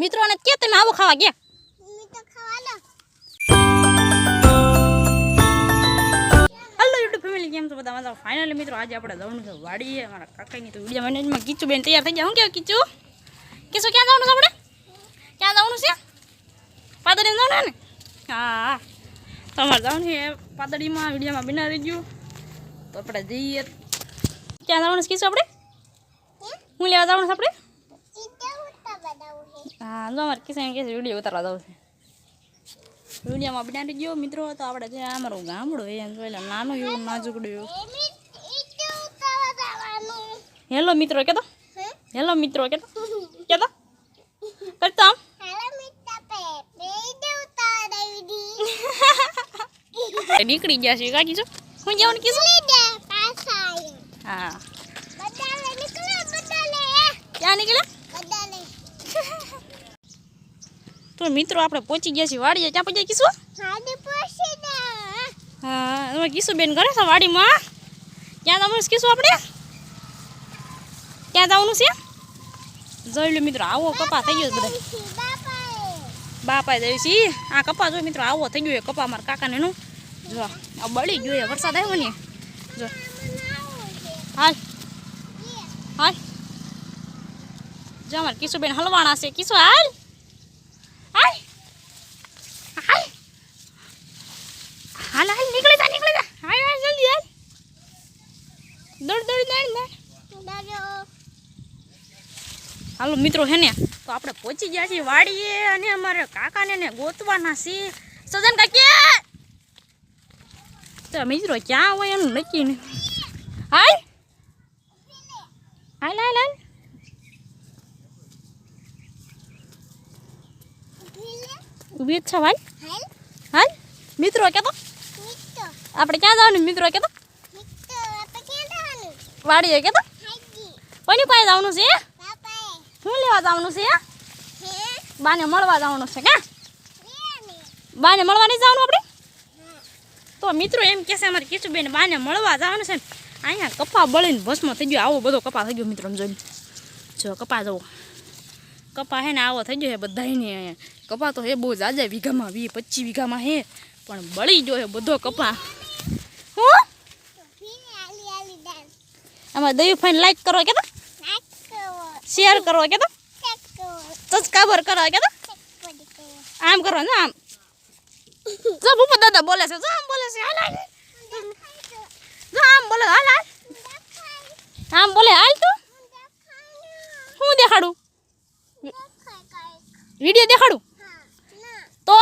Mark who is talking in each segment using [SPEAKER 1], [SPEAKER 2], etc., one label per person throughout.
[SPEAKER 1] મિત્રોને કે તમે આવો ખાવા ગયા? હલો યુટ્યુબ ફેમિલી કેમ છો બધા? મજા ફાઇનલી મિત્રો આજે આપણે જવાનું છે વાડીએ. મારા કાકાની તો વીડિયો મેનેજમાં કીચું બેન તૈયાર થઈ ગયા. હું કેવું કીચું કીચું ક્યાં જવાનું છે આપણે? ક્યાં જવાનું છે? પાદરી જવાનું ને? હા. તમારે જવાનું છે પાદડીમાં વિડીયોમાં બિના રહી ગયું. તો આપણે જઈએ. ક્યાં જવાનું છે કીચું આપણે? હું લેવા જવાનું છે આપણે? હા જો અમારે કિસાન કે વીડિયો ઉતારવા દઉં છે. વિડીયોમાં બનાવી ગયો મિત્રો તો આપણે જે અમારું ગામડું એ જોઈ લે નાનું એવું નાજુકડું. એવું હેલો મિત્રો કેતો? હેલો મિત્રો કેતો? કેતો? કરતો આમ? નીકળી ગયા છે કાકી છો હું જવાનું કીધું? હા. ક્યાં નીકળ્યા? તો મિત્રો આપણે પહોંચી ગયા છીએ વાડીએ. ક્યાં પહોંચ્યા કીશું? હા તમે કીશું બેન કરે છે વાડીમાં? ક્યાં જવાનું કીશું આપણે? ક્યાં જવાનું છે? જોઈ લો મિત્રો આવો કપા થઈ ગયો બધા. બાપા જાય છે આ કપા જો મિત્રો આવો થઈ ગયો કપા મારા કાકાને નું જો આ બળી ગયો વરસાદ આવ્યો ને. જો. હાલ. હાલ. જો અમારે કિશુબેન હલવાણા છે. કિશુ હાલ હાલ હાલ હાલ નીકળી જા નીકળી જા હાલ હાલ જલ્દી હાલ દોડ દોડ દોડ દોડ હાલો મિત્રો હે ને? તો આપણે પહોંચી ગયા છીએ વાડીએ અને અમારે કાકાને ને ગોતવાના છે સજન કાકી! તો મિત્રો ક્યાં હોય એનું નક્કી નહીં હાલ! હાલ હાલ હાલ. ઊભી જ છે હાલ. હાલ. મિત્રો કેતો? આપણે ક્યાં જવાનું? મિત્રો કેતો? વાડીએ કેતો? કોની પાસે જવાનું છે? લેવા જવાનું છે બાને મળવા જવાનું છે કે? બાને મળવા નહીં જવાનું આપણે? તો મિત્રો એમ કે છે અમારે કીચુબેન બાને મળવા જવાનું છે ને. અહીંયા કપા બળીને ભસ્મ થઈ ગયો આવો બધો કપા થઈ ગયો મિત્રો જોઈને. જો કપા જવો કપા હે ને આવો થઈ ગયો હે બધાને અહીંયા. કપા તો હે બહુ જાજા વીઘામાં વી પચીસ વીઘામાં હે પણ બળી ગયો હે બધો કપા. હું? આમાં દયું ફાઈન લાઈક કરો કે શેર કરો. કે સબસ્ક્રાઈબર કરો કે આમ કરો ને આમ જો ભૂપત દાદા બોલે છે જો આમ બોલે છે હાલ હાલ જો આમ બોલે હાલ આમ બોલે હાલ તું હું દેખાડું વીડિયો દેખાડું તો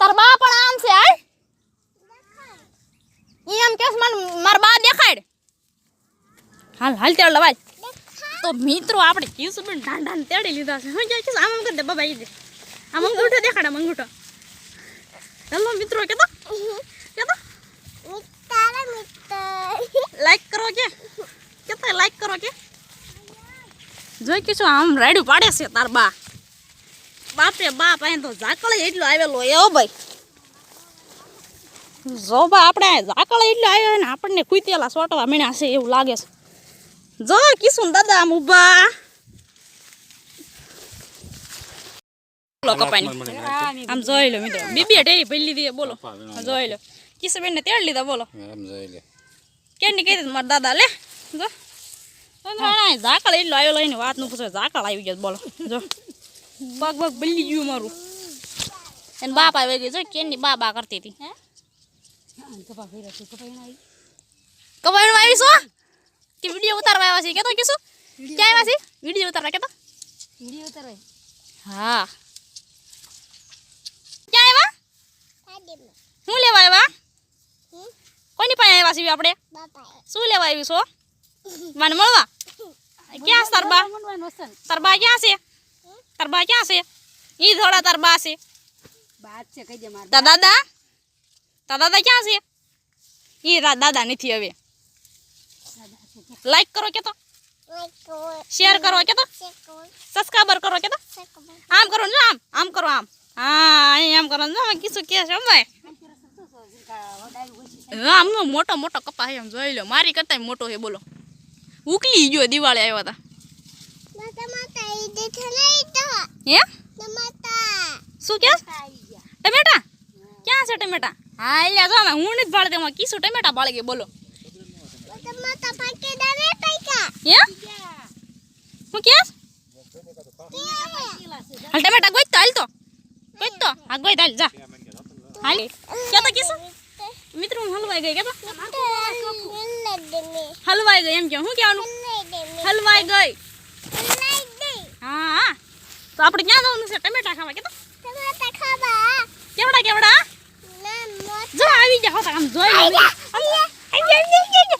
[SPEAKER 1] તાર બા પણ આમ છે હાલ ઈ આમ કેસ મન માર બા દેખાડ હાલ હાલ તેડ લવાય તો મિત્રો આપણે કીસું પણ ઢાન ઢાન તેડી લીધા છે. હું જાય આમ આમ કરી દે, બાબા, ઈ દે. આમ અંગૂઠો દેખાડ આમ અંગૂઠો. મિત્રો, કેતો? કેતો? લાઈક કરો કે? કેતો લાઈક કરો કે? જોઈ કે આમ રાડ્યું પાડે છે તાર બા. બાપે બાપ, અહીં તો ઝાકળ એટલો આવેલો એવો ભાઈ. જો બા, આપણે ઝાકળ એટલો આવ્યો ને, આપણને કુતેલા સોટવા મીણ્યા છે, એવું લાગે છે. જો કિસુન દાદા આમ ઊભા લોકો પાણી આમ જોઈ લો મિત્રો બીબી ટેરી પેલી લીધી બોલો જોઈ લો કિસુબેન ને તેડ લીધા બોલો
[SPEAKER 2] એમ જોઈ લે
[SPEAKER 1] કેની કહી દીધું મારા દાદા લે જો ઝાકળ એટલો આવ્યો લઈને વાતનું પૂછો ઝાકળ આવી ગયો બોલો જો પગ પગ બલી ગયું મારું એને બાપ આવી ગયો જો કેની બા બા કરતી હતી કપાઈ આવી છો કે વીડિયો ઉતારવા આવ્યા છે કેતો કીશું ક્યાં આવ્યા છે વીડિયો ઉતારવા કેતો હા ક્યાં આવ્યા શું લેવા આવ્યા કોની પાસે આવ્યા છીએ આપણે શું લેવા આવી છો મને મળવા ક્યાં છે તાર બા તાર બા ક્યાં છે તાર બા ક્યાં છે ઈ થોડા તાર બા છે તાર દાદા તાર દાદા ક્યાં છે ઈ રા દાદા નથી હવે લાઈક કરો કે તો શેર કરો કે તો સબસ્ક્રાઈબર કરો કે તો આમ કરો ને આમ આમ કરો આમ. હા આમ કરો ને કીશું કે છે ભાઈ આમનો મોટો મોટો કપા એમ જોઈ લો. મારી કરતા મોટો છે, બોલો. ઉકલી ગયો, દિવાળી આવ્યા હતા હે? શું કે? ટમેટા? ક્યાં છે ટમેટા? હા એટલે જો હું નથી ભાળતી કીશું ટમેટા ભાળી બોલો. હે હું કે હાલ ટમેટા ગોઈ તો હાલ તો ગોઈ તો આ ગોઈ હાલ જા હાલ ક્યાં તો કીશું મિત્રો હું હલવાઈ ગઈ કે તો હલવાઈ ગઈ એમ કે હું કહેવાનું હલવાઈ ગઈ હા હા તો આપણે ક્યાં જવાનું છે ટમેટા ખાવા કે તો કેવડા કેવડા જો આવી જા હોતા આમ જોઈ લો. આમ, આમ, કે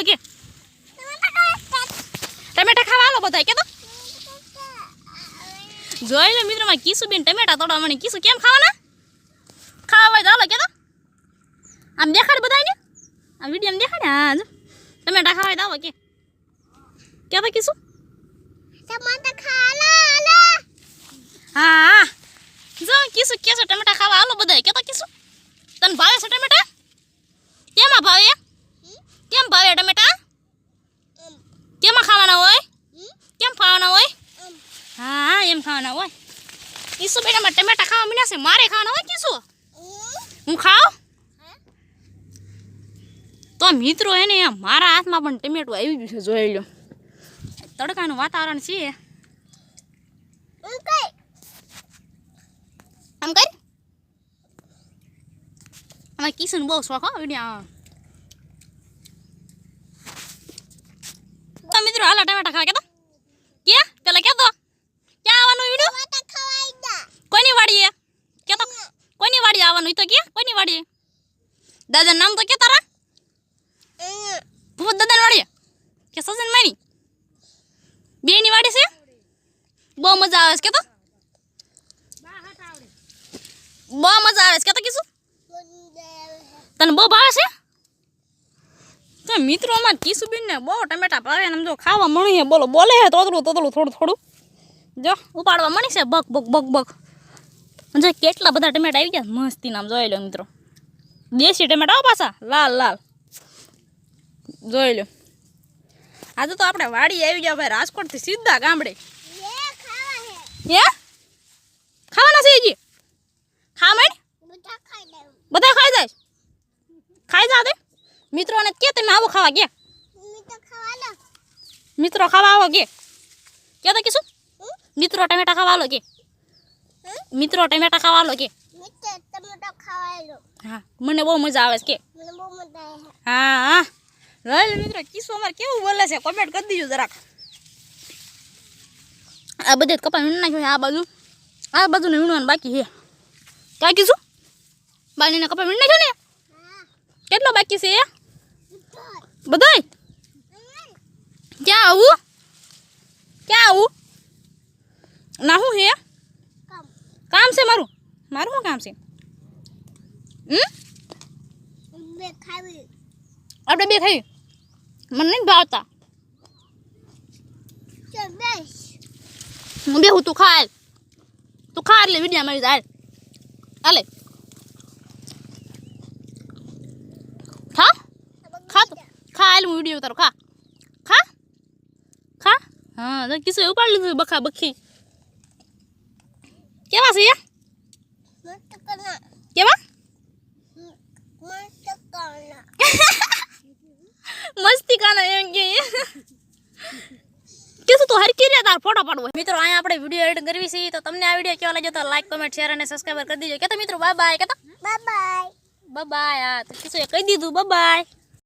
[SPEAKER 1] ટમેટા ખાવા આલો કે ટમેટા ખાવા આલો બધાય કે તો? જોઈ લો મિત્રો માં કીસુ બેન ટમેટા તોડવા મને કીસુ કેમ ખાવાના? ખાવા હોય તો હાલો કે તો? આમ દેખાડ બધાયને? આ વીડિયો દેખાડે? હા જો. ટમેટા ખાવા હોય તો આવો કે. કે તો કીસુ? હા હા. જો કીસુ કેસો ટમેટા ખાવા હાલો બધાય કે તો કીસુ? તને ભાવે છે ટમેટા? કેમાં ભાવે કેમ ભાવે ટમેટા કેમાં ખાવાના હોય કેમ ખાવાના હોય હા હા ખાવાના હોય? ઈસુ બેટા, મારે ટમેટા ખાવા મીના છે? મારે ખાવાના હોય કીશું હું ખાવ? તો મિત્રો એને મારા હાથમાં પણ ટમેટું આવી ગયું છે, જોઈ લો તડકાનું વાતાવરણ છે. આમ કરી. અમારે કિશન બહુ શોખ હો, વીડિયો તો મિત્રો હાલો ટમેટા ખાવા કેતો કે પેલા કેતો ક્યાં આવવાનું વીડિયો કોની વાડીએ કેતો કોની વાડીએ તો કે કોની વાડીએ? દાદા નામ તો કે તારા ભૂપત દાદાની વાડીએ? કે સજન બે ની વાડી છે? બહુ મજા આવે છે, કેતો. બહુ મજા આવે છે, કેતો કીશું. તને બહુ ભાવે છે? તો મિત્રો, અમાર ને બહુ ટમેટા ભાવે ને જો ખાવા મળી છે, બોલો બોલે છે તોતલું તોતરું થોડું થોડું. જો, ઉપાડવા મળી છે, બક બક બક બક. જો કેટલા બધા ટમેટા આવી ગયા મસ્તી નામ જોઈ લો મિત્રો. દેશી ટમેટા પાછા લાલ લાલ. જોઈ લો. આજે તો આપણે વાડી આવી ગયા ભાઈ રાજકોટથી સીધા ગામડે. હે? ખાવાના છે હજી? ખા માંડ બધા ખાઈ જાય? ખાઈ જા દે. મિત્રોને કે તમે આવો ખાવા ગયા? મિત્રો ખાવા આવો કે કે તો કીશું? મિત્રો ટમેટા ખાવા આવો કે મિત્રો ટમેટા ખાવા લો કે હા મને બહુ મજા આવે છે કે? હા હા. રોયલ મિત્રો કીશું અમારે કેવું બોલે છે? કોમેન્ટ કરી દીજો જરાક. આ બધે કપાલ કપા વીણ નાખ્યો આ બાજુ. આ બાજુને વીણવાનું બાકી છે. ક્યાં કીધું? બાલીને કપાલ વીણ નાખ્યો ને? કેટલો બાકી છે બધાય? ક્યાં આવું? ક્યાં આવું? ના હું હે? કામ છે મારું મારું શું કામ છે હમ આપણે બે ખાઈ મને નહીં ભાવતા હું બેહું તું ખા હાલ. તું ખા એટલે વીડિયો મારી જાય હાલે ખા ખા તું ખા હાલ હું વીડિયો ઉતારું ખા ખા ખા હા તો કિસ્સો ઉપાડી લીધું બખા બખી કેવા છે? કેવા મસ્તી કાના એમ કે કીધું તો હરકી રહ્યા તાર ફોટો પાડવો મિત્રો અહીંયા આપણે વીડિયો એડિટ કરવી છે તો તમને આ વીડિયો કેવો લાગ્યો તો લાઈક કમેન્ટ શેર અને સબસ્ક્રાઈબર કરી દીજો કે તો મિત્રો બાય બાય કે તો
[SPEAKER 2] Bye bye.
[SPEAKER 1] બાય બાય હા તો કીધું એ કહી દીધું બાય બાય